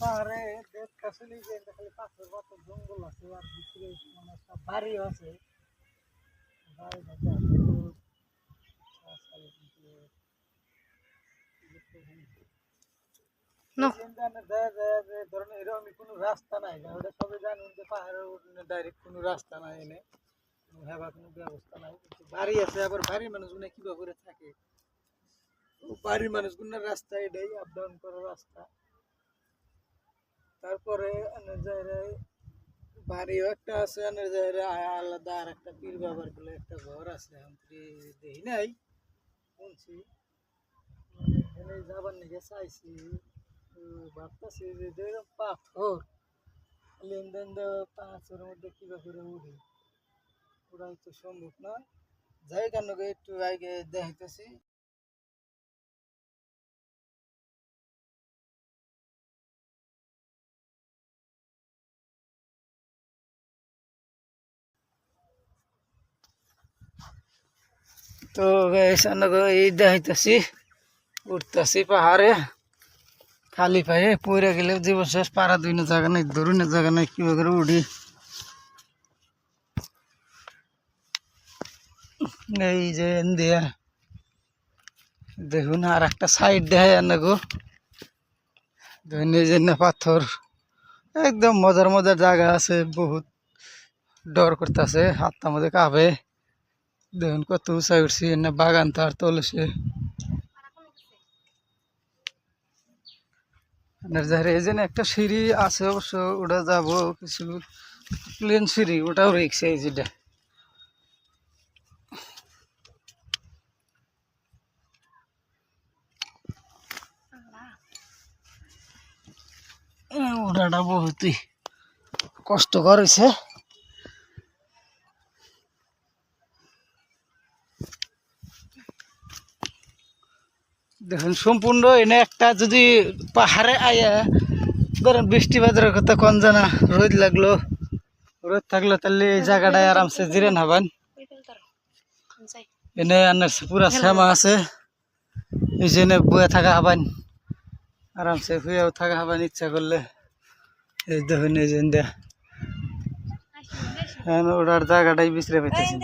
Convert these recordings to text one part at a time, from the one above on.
পাহাড়ে দেখতেছি যে এটা খালি পাথর পাথর জঙ্গল আছে আর ভিতরে মানে বাড়ি আছে। যে ধরেন এরকম কোনো রাস্তা নাই ওটা সবাই জানেন যে পাহাড়ের ডাইরেক্ট কোনো রাস্তা নাই এনে কোনো কোনো ব্যবস্থা নাই। কিন্তু বাড়ি আছে আবার বাড়ির মানুষগুলো কীভাবে করে থাকে? বাড়ির মানুষগুলোর রাস্তা এটাই আপ ডাউন করার রাস্তা। তারপরে বাড়িও একটা আছে আলাদা আর একটা পীর বাবার বলে একটা ঘর আছে আমি দেখি নাই, শুনছি। যাবার নাকি চাইছি ভাবতেছি যে পাথর, লেনদেন পাঁচের মধ্যে কীভাবে করে উঠে ওরাই তো সম্ভব না। যাই কেন একটু আগে দেখাইতেছি। তো এই দেখাইতেছি উঠতেছি পাহাড়ে। খালি পায়ে পড়ে গেলে জীবন শেষ, পাড়া দুই না জায়গা নাই ধরুন জায়গা নাই কীভাবে করে উঠি। এই যে দিয়া দেখুন আর একটা সাইড দেখায় না গো। দেখুন এই পাথর। একদম মজার মজার জায়গা আছে, বহুত। ডর করতেছে, হাতটা মধ্যে কাঁপে। দেখুন কত উঁচাই উঠছি এনে বাগান তার এই যে একটা সিঁড়ি আছে অবশ্য ওটা যাব কিছু প্লেন সিঁড়ি ওটাও রেখছে এই যেটা এ, বহুতই কষ্টকর হয়েছে দেখুন, সম্পূর্ণ এনে একটা যদি পাহাড়ে আয়া, ধরেন বৃষ্টি বাজারের কথা কন জানা, রোদ লাগল, রোদ থাকল, তাহলে এই জায়গাটায় আরামসে জিরে নাবান এনে আনার পুরা শ্যামা আছে, এই যে এনে বয়ে থাকা হবান, আরামসে শুয়েও থাকা হবান ইচ্ছা করলে। এই দেখুন, এই যে দেয়া হ্যাঁ ওটার জায়গাটাই বিছরে পাইতেছি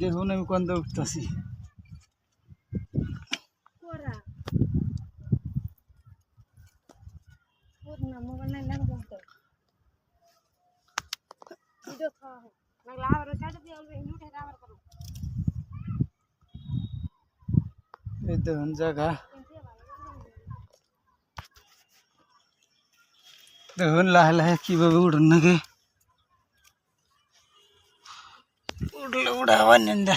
দেখুন আমি কোন উঠতেছি। এই দেখুন জায়গা দেখুন লাহে লাহে কীভাবে উঠুন নাকি উঠলে উঠাবার নিন্দা